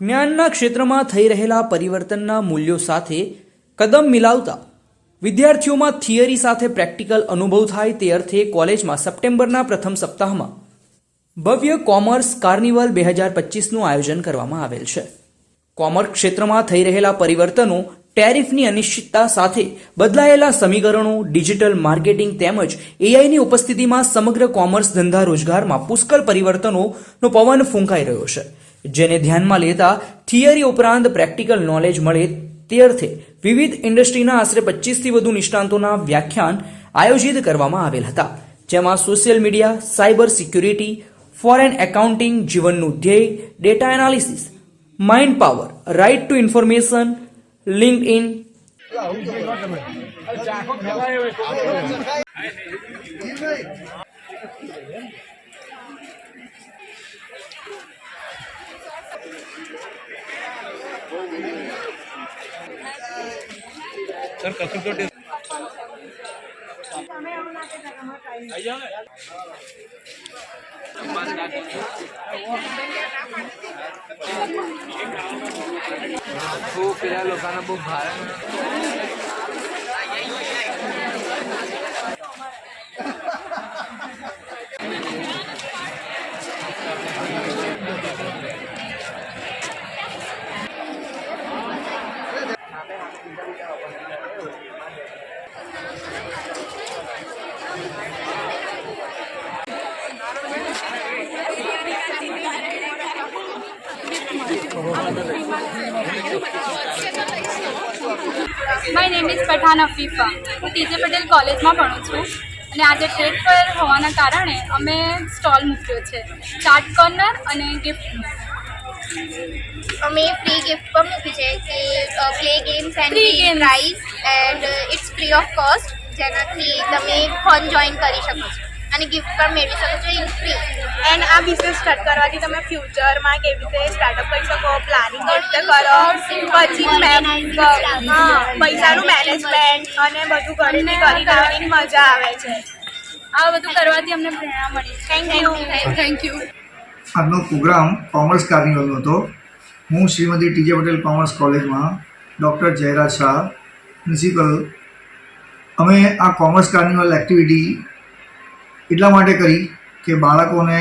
જ્ઞાનના ક્ષેત્રમાં થઈ રહેલા પરિવર્તનના મૂલ્યો સાથે કદમ મિલાવતા વિદ્યાર્થીઓમાં થિયરી સાથે પ્રેક્ટિકલ અનુભવ થાય તે અર્થે કોલેજમાં સપ્ટેમ્બરના પ્રથમ સપ્તાહમાં ભવ્ય કોમર્સ કાર્નિવલ બે હજાર પચીસનું આયોજન કરવામાં આવેલ છે. કોમર્સ ક્ષેત્રમાં થઈ રહેલા પરિવર્તનો ટેરિફની અનિશ્ચિતતા સાથે બદલાયેલા સમીકરણો, ડિજિટલ માર્કેટિંગ તેમજ એઆઈની ઉપસ્થિતિમાં સમગ્ર કોમર્સ ધંધા રોજગારમાં પુષ્કળ પરિવર્તનોનો પવન ફૂંકાઈ રહ્યો છે. જેને ધ્યાનમાં લેતા થિયરી ઉપરાંત પ્રેક્ટિકલ નોલેજ મળે તે અર્થે વિવિધ ઇન્ડસ્ટ્રીના આશરે પચીસથી વધુ નિષ્ણાંતોના વ્યાખ્યાન આયોજિત કરવામાં આવેલ હતા, જેમાં social media, cyber security, foreign accounting, જીવનનું ધ્યેય, data analysis, mind power, right to information LinkedIn આખું પેલા લોકોને બહુ ભારે my name is Pathan Afifa હું ટીજે પટેલ કોલેજમાં ભણું છું અને આજે ટ્રેડ પર હોવાના કારણે અમે સ્ટોલ મૂક્યો છે. ચાટ કોર્નર અને ગિફ્ટ અમે ફ્રી ગિફ્ટ પણ મૂકી છે કે play games and free prize and it's free of cost જેનાથી તમે ફન જોઈન કરી શકો છો. અને ગિફ્ટ પણ મેળવી શકો છો. ઇન એન્ડ આ બિઝનેસ સ્ટાર્ટ કરવાથી તમે ફ્યુચરમાં કેવી રીતે સ્ટાર્ટઅપ કરી શકો પ્લાનિંગ કેવી રીતે કરો પછી હા પૈસાનું મેનેજમેન્ટ અને બધું ઘરેથી કરી કરવાની મજા આવે છે. આ બધું કરવાથી અમને પ્રેરણા મળી. થેન્ક યુ થેન્ક યુ આજનો પ્રોગ્રામ કોમર્સ કાર્નિવલનો હતો. હું શ્રીમતી ટીજે પટેલ કોમર્સ કોલેજમાં ડૉક્ટર જયરાજ શાહ પ્રિન્સિપલ. અમે આ કોમર્સ કાર્નિવલ એક્ટિવિટી એટલા માટે કરી કે બાળકોને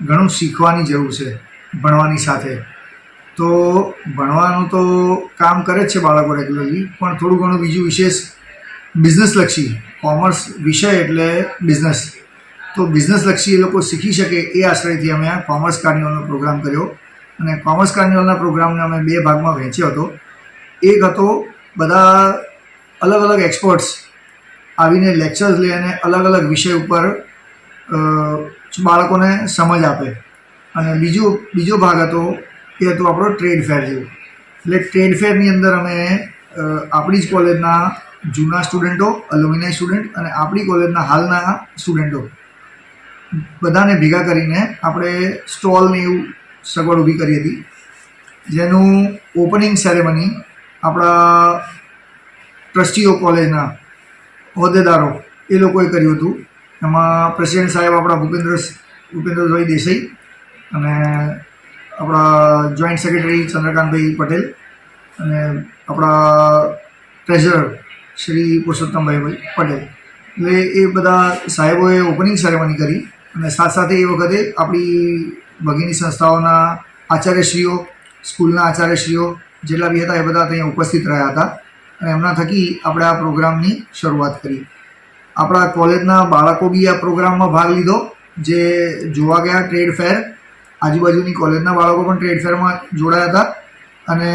ઘણું શીખવાની જરૂર છે ભણવાની સાથે. તો ભણવાનું તો કામ કરે જ છે બાળકો રેગ્યુલરલી પણ થોડું ઘણું બીજું વિશેષ બિઝનેસલક્ષી, કોમર્સ વિષય એટલે બિઝનેસ. તો બિઝનેસલક્ષી એ લોકો શીખી શકે એ આશ્રયથી અમે આ કોમર્સ કાર્નિવલનો પ્રોગ્રામ કર્યો. અને કોમર્સ કાર્નિવલના પ્રોગ્રામને અમે બે ભાગમાં વહેંચ્યો હતો. એક હતો બધા અલગ અલગ એક્સપર્ટ્સ આવીને લેક્ચર્સ લે અને અલગ અલગ વિષય ઉપર બાળકોને સમજ આપે. અને બીજું, બીજો ભાગ હતો એ હતો આપણો ટ્રેડ ફેર જેવો. એટલે ટ્રેડ ફેરની અંદર અમે આપણી જ કોલેજના જૂના સ્ટુડન્ટો અલુમિનાઈ સ્ટુડન્ટ અને આપણી કોલેજના હાલના સ્ટુડન્ટો. બધાને ભેગા કરીને આપણે સ્ટોલને એવું સગવડ ઊભી કરી હતી. જેનું ઓપનિંગ સેરેમની આપણા ટ્રસ્ટીઓ કોલેજના હોદ્દેદારો એ લોકોએ કર્યું હતું. એમાં પ્રેસિડેન્ટ સાહેબ આપણા ભૂપેન્દ્ર ભૂપેન્દ્રભાઈ દેસાઈ અને આપણા જોઈન્ટ સેક્રેટરી ચંદ્રકાંતભાઈ પટેલ અને આપણા ટ્રેઝરર શ્રી પુરુષોત્તમભાઈ પટેલ. એટલે એ બધા સાહેબોએ ઓપનિંગ સેરેમની કરી અને સાથે સાથે એ વખતે આપણી ભગીની સંસ્થાઓના આચાર્યશ્રીઓ, સ્કૂલના આચાર્યશ્રીઓ જેટલા બી હતા એ બધા ત્યાં ઉપસ્થિત રહ્યા હતા અને એમના થકી આપણે આ પ્રોગ્રામની શરૂઆત કરી. આપણા કોલેજના બાળકો બી આ પ્રોગ્રામમાં ભાગ લીધો જે જોવા ગયા ટ્રેડ ફેર આજુબાજુની કોલેજના બાળકો પણ ટ્રેડ ફેરમાં જોડાયા હતા. અને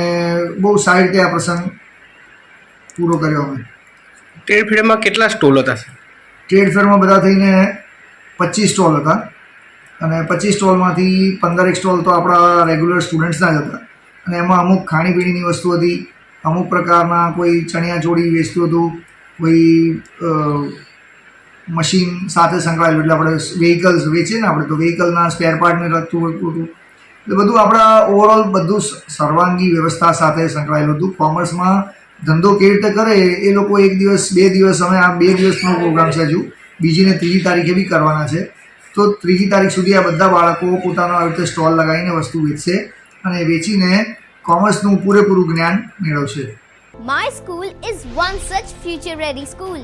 બહુ સારી રીતે આ પ્રસંગ પૂરો કર્યો અમે. ટ્રેડ ફેરમાં કેટલા સ્ટોલ હતા ટ્રેડ ફેરમાં બધા થઈને પચીસ સ્ટોલ હતા. અને પચીસ સ્ટોલમાંથી પંદરેક સ્ટોલ તો આપણા રેગ્યુલર સ્ટુડન્ટ્સના જ હતા. અને એમાં અમુક ખાણીપીણીની વસ્તુ હતી અમુક પ્રકારના કોઈ ચણિયા ચોળી વેચતું હતું કોઈ મશીન સાથે સંકળાયેલું એટલે આપણે વ્હીકલ્સ વેચીએ ને આપણે તો વ્હીકલના સ્પેર પાર્ટને લગતું હતું એટલે બધું આપણા ઓવરઓલ બધું સર્વાંગી વ્યવસ્થા સાથે સંકળાયેલું હતું. કોમર્સમાં ધંધો કેવી રીતે કરે એ લોકો એક દિવસ, બે દિવસ, અમે આ બે દિવસનો પ્રોગ્રામ છે હજુ બીજી ને ત્રીજી તારીખે બી કરવાના છે. તો ત્રીજી તારીખ સુધી આ બધા બાળકો પોતાનો આવી રીતે સ્ટોલ લગાવીને વસ્તુ વેચશે અને વેચીને કોમર્સનું પૂરેપૂરું જ્ઞાન મેળવશે. My school is one such future ready school.